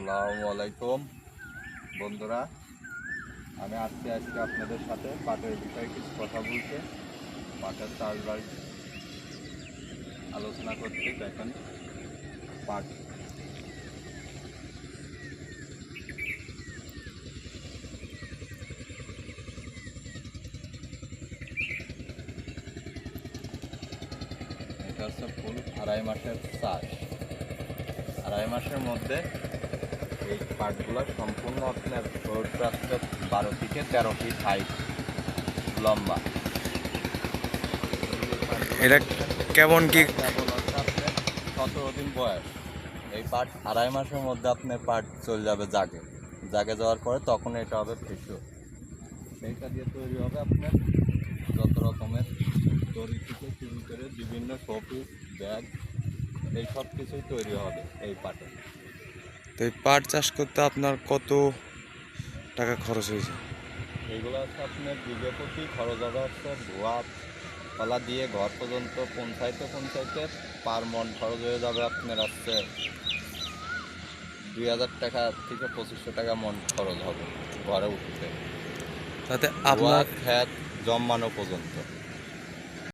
আসসালামু আলাইকুম। বন্ধুরা, আমি আজকে আজকে আপনাদের সাথে পাটের বিষয়ে কিছু কথা বলতে। পাটের চাষবাস আলোচনা করতে দেখেন। পাট। এটা হচ্ছে ফুল আড়াই মাসের চাষ। আড়াই মাসের মধ্যে এই পাটগুলো সম্পূর্ণ আপনার রোডটা হচ্ছে বারো থেকে তেরো ফিট হাইট লম্বা। এটা কেমন কি? সতেরো দিন বয়স। এই পাট আড়াই মাসের মধ্যে আপনার পাট চলে যাবে জাগে। জাগে যাওয়ার পরে তখন এটা হবে ফিসু। সেইটা দিয়ে তৈরি হবে আপনার যত রকমের দড়ি থেকে শুরু করে বিভিন্ন শোপিস ব্যাগ এই সব কিছুই তৈরি হবে এই পাটে তো এই পাট চাষ করতে আপনার কত টাকা খরচ হয়েছে? এইগুলো হচ্ছে আপনার বিঘে প্রতি খরচ হবে হচ্ছে ধোয়া পালা দিয়ে ঘর পর্যন্ত পঞ্চায়েতে পঞ্চায়েতে পার মন খরচ হয়ে যাবে আপনার হচ্ছে দুই হাজার টাকা থেকে পঁচিশশো টাকা মন খরচ হবে ঘরে উঠতে। তাতে আপনার খ্যাত জমানো পর্যন্ত।